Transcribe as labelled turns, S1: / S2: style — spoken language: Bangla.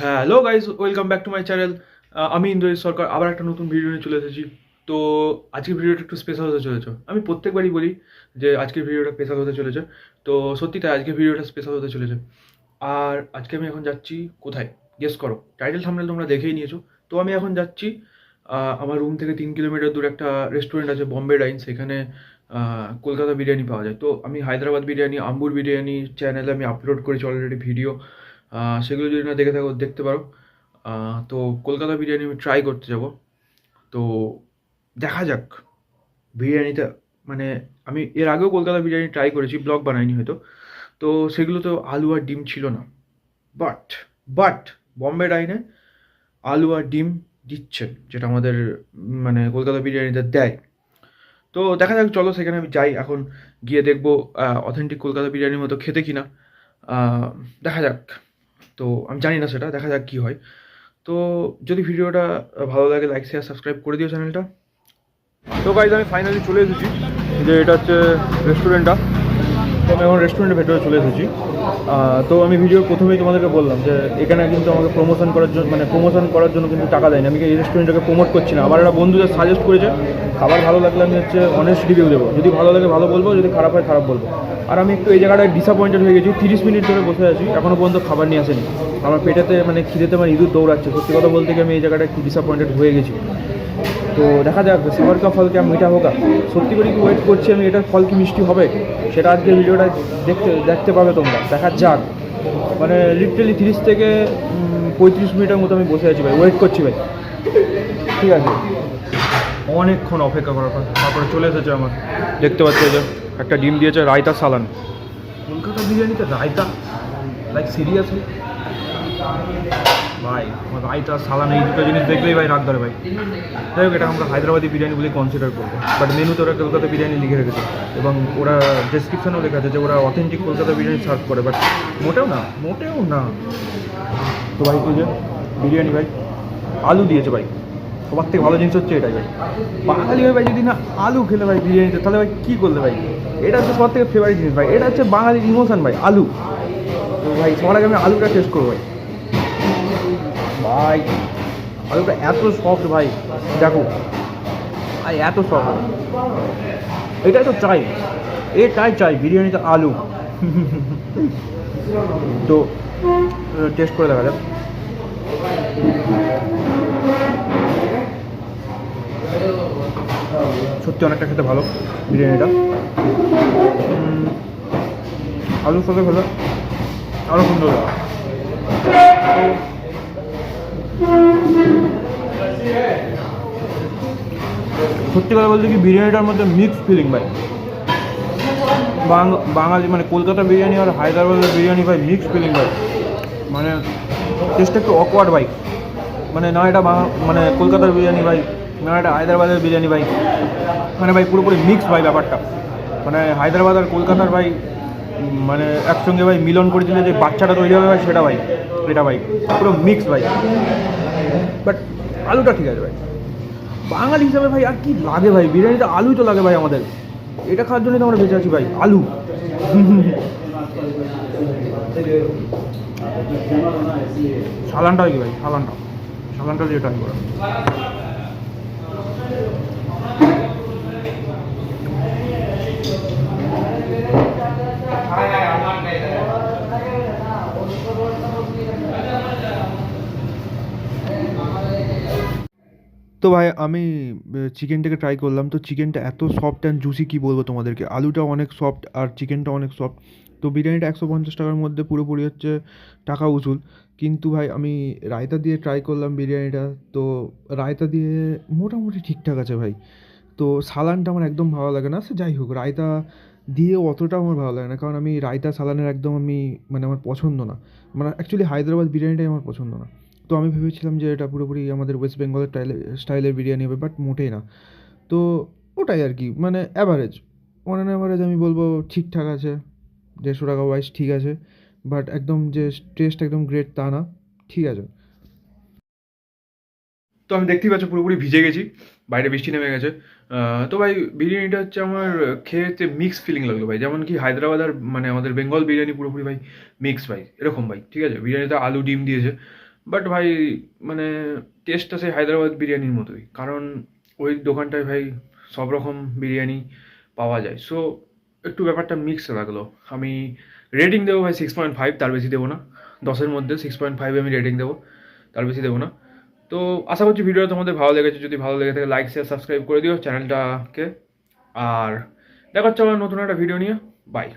S1: Hello guys welcome back to my channel আমি ইন্দ্রজিৎ সরকার। আবার একটা নতুন ভিডিও নিয়ে চলে এসেছি। তো আজকের ভিডিওটা একটু স্পেশাল হতে চলেছে। আমি প্রত্যেকবারই বলি যে আজকের ভিডিওটা স্পেশাল হতে চলেছে। তো সত্যি তাই, আজকের ভিডিওটা স্পেশাল হতে চলেছে। আর আজকে আমি এখন যাচ্ছি কোথায়? গেস করো। টাইটেল থামনেল তোমরা দেখেই নিয়েছো। তো আমি এখন যাচ্ছি আমার রুম থেকে তিন কিলোমিটার দূরে একটা রেস্টুরেন্ট আছে বম্বে ডাইন সেখানে কলকাতা বিরিয়ানি পাওয়া যায়। তো আমি হায়দ্রাবাদ বিরিয়ানি, আম্বুর বিরিয়ানি চ্যানেলে আমি আপলোড করেছি অলরেডি ভিডিও সেগুলো যদি না দেখে থাকো, দেখতে পারো। তো কলকাতা বিরিয়ানি আমি ট্রাই করতে যাব। তো দেখা যাক। বিরিয়ানিটা মানে আমি এর আগেও কলকাতা বিরিয়ানি ট্রাই করেছি ব্লগ বানাইনি হয়তো। তো সেগুলো তো আলু আর ডিম ছিল না। বাট বাট বম্বে ডাইনে আলু আর ডিম দিচ্ছে যেটা আমাদের মানে কলকাতা বিরিয়ানিতে দেয়। তো দেখা যাক, চলো সেখানে আমি যাই। এখন গিয়ে দেখব অথেন্টিক কলকাতা বিরিয়ানির মতো খেতে কিনা। দেখা যাক। তো আমি জানি না সেটা, দেখা যাক কী হয়। তো যদি ভিডিওটা ভালো লাগে লাইক শেয়ার সাবস্ক্রাইব করে দিও চ্যানেলটা তো গাইজ আমি ফাইনালি চলে এসেছি। যে এটা হচ্ছে রেস্টুরেন্টটা তো আমি এখন রেস্টুরেন্টের ভেতরে চলে এসেছি। তো আমি ভিডিওর প্রথমেই তোমাদেরকে বললাম যে এখানে কিন্তু আমাকে প্রমোশন করার জন্য মানে প্রমোশন করার জন্য কিন্তু টাকা দেয়নি। আমি এই রেস্টুরেন্টটাকে প্রমোট করছি না? আমার একটা বন্ধুদের সাজেস্ট করেছে, খাবার ভালো লাগলে আমি হচ্ছে অনেস্ট রিভিউ দেবো। যদি ভালো লাগে ভালো বলব, যদি খারাপ হয় খারাপ বলব। আর আমি একটু এই জায়গাটায় ডিসঅ্যাপয়েন্টেড হয়ে গেছি। তিরিশ মিনিট ধরে বসে আছি। এখনও পর্যন্ত খাবার নিয়ে আসেনি। আমার পেটেতে মানে খিদেতে আমার ইঁদুর দৌড়াচ্ছে। সত্যি কথা বলতে গিয়ে আমি এই জায়গাটা একটু ডিসঅ্যাপয়েন্টেড হয়ে গেছি। তো দেখা যাক সিমার কা ফল কে মিঠা হোক সত্যি করে কি ওয়েট করছি আমি, এটার ফল কি মিষ্টি হবে? সেটা আজকে ভিডিওটা দেখতে দেখতে পাবে তোমরা। দেখা যাক। মানে লিটারালি তিরিশ থেকে পঁয়ত্রিশ মিনিটের মতো আমি বসে আছি ভাই। ওয়েট করছি ভাই। ঠিক আছে? অনেকক্ষণ অপেক্ষা করার পর, তারপরে চলে এসেছে আমার। দেখতে পাচ্ছি যে, একটা ডিম দিয়েছে রায়তা সালান। কলকাতা বিরিয়ানিতে রায়তা? লাইক সিরিয়াসলি ভাই, আমার রায়তা সালান এই দুটো জিনিস দেখলেই ভাই রাগ ধরে ভাই। যাই হোক, এটা আমরা হায়দ্রাবাদি বিরিয়ানি বলে কনসিডার করব। বাট মেনুতে ওরা কলকাতা বিরিয়ানি লিখে রেখেছে। এবং ওরা ডেসক্রিপশনেও লেখা আছে যে ওরা অথেন্টিক কলকাতা বিরিয়ানি সার্ভ করে বাট মোটেও না মোটেও না। তো ভাই, এই যে বিরিয়ানি ভাই, আলু দিয়েছে ভাই। সবার থেকে ভালো জিনিস হচ্ছে এটাই ভাই। বাঙালি ভাই যদি না আলু খেলে ভাই বিরিয়ানিতে, তাহলে ভাই কী করলে ভাই? এটা হচ্ছে সবার থেকে ফেভারিট জিনিস ভাই। এটা হচ্ছে বাঙালির ইমোশন ভাই, আলু। তো ভাই, সবার আগে আমি আলুটা টেস্ট করব ভাই। ভাই আলুটা এত সফট ভাই, দেখো। ভাই, এত সফট এটাই তো চাই। এটাই চাই বিরিয়ানিতে আলু। তো টেস্ট করে দেখা যাক। সত্যি অনেকটা খেতে ভালো, বিরিয়ানিটা। আলুর সাথে খেলে আরও সুন্দর সত্যি কথা বলতে কি, বিরিয়ানিটার মধ্যে মিক্স ফিলিং ভাই। বাঙালি মানে কলকাতা বিরিয়ানি আর হায়দ্রাবাদের বিরিয়ানি ভাই মিক্স ফিলিং ভাই। মানে টেস্টটা একটু অকওয়ার্ড ভাই। মানে না, এটা মানে কলকাতার বিরিয়ানি ভাই, না, এটা হায়দ্রাবাদের বিরিয়ানি ভাই। মানে ভাই পুরোপুরি মিক্স ভাই ব্যাপারটা। মানে হায়দ্রাবাদ আর কলকাতার ভাই মানে একসঙ্গে ভাই মিলন করে দিলে যে বাচ্চাটা তৈরি হবে ভাই, সেটা ভাই। এটা ভাই পুরো মিক্স ভাই বাট আলুটা ঠিক আছে ভাই। বাঙালি হিসাবে ভাই, আর কি লাগে ভাই? বিরিয়ানিতে আলুই তো লাগে ভাই আমাদের। এটা খাওয়ার জন্যই তো আমরা বেঁচে আছি ভাই, আলু। সালানটা কি ভাই? সালানটা। সালানটা দিয়ে ট্রাই করো। তো ভাই, আমি চিকেনটাকে ট্রাই করলাম। তো চিকেনটা এত সফট অ্যান্ড জুসি কী বলব তোমাদেরকে? আলুটা অনেক সফট আর চিকেনটা অনেক সফট তো বিরিয়ানিটা একশো পঞ্চাশ টাকার মধ্যে পুরোপুরি হচ্ছে টাকা উসুল। কিন্তু ভাই, আমি রায়তা দিয়ে ট্রাই করলাম বিরিয়ানিটা। তো রায়তা দিয়ে মোটামুটি ঠিকঠাক আছে ভাই। তো সালানটা আমার একদম ভালো লাগে না। সে যাই হোক, রায়তা দিয়ে অতটাও আমার ভালো লাগে না। কারণ আমি রায়তা সালানের একদম আমি মানে আমার পছন্দ না। মানে অ্যাকচুয়ালি হায়দ্রাবাদ বিরিয়ানিটাই আমার পছন্দ না। তো আমি ভেবেছিলাম যে এটা পুরোপুরি আমাদের ওয়েস্ট বেঙ্গলের স্টাইলে স্টাইলের বিরিয়ানি হবে বাট মোটেই না। তো ওটাই আর কি মানে অ্যাভারেজ অন অ্যান অ্যাভারেজ আমি বলব ঠিকঠাক আছে, দেড়শো টাকা ওয়াইজ ঠিক আছে বাট একদম যে টেস্ট একদম গ্রেট তা না, ঠিক আছে। তো আমি দেখতেই পাচ্ছ পুরোপুরি ভিজে গেছি, বাইরে বৃষ্টি নেমে গেছে। তো ভাই বিরিয়ানিটা হচ্ছে আমার খেতে মিক্স ফিলিং লাগল ভাই, যেমন কি হায়দ্রাবাদ আর মানে আমাদের বেঙ্গল বিরিয়ানি পুরোপুরি ভাই মিক্স ভাই, এরকম ভাই, ঠিক আছে? বিরিয়ানিতে আলু, ডিম দিয়েছে। বাট ভাই মানে টেস্টটা সেই হায়দ্রাবাদ বিরিয়ানির মতোই। কারণ ওই দোকানটায় ভাই সব রকম বিরিয়ানি পাওয়া যায়। সো একটু ব্যাপারটা মিক্স লাগল। আমি রেটিং দেবো ভাই সিক্স পয়েন্ট ফাইভ তার বেশি দেবো না। দশের মধ্যে সিক্স পয়েন্ট ফাইভে আমি রেটিং দেবো, তার বেশি দেবো না। তো আশা করছি ভিডিওটা তোমাদের ভালো লেগেছে। যদি ভালো লেগে থাকে লাইক শেয়ার সাবস্ক্রাইব করে দিও চ্যানেলটাকে আর দেখা হচ্ছে নতুন একটা ভিডিও নিয়ে। বাই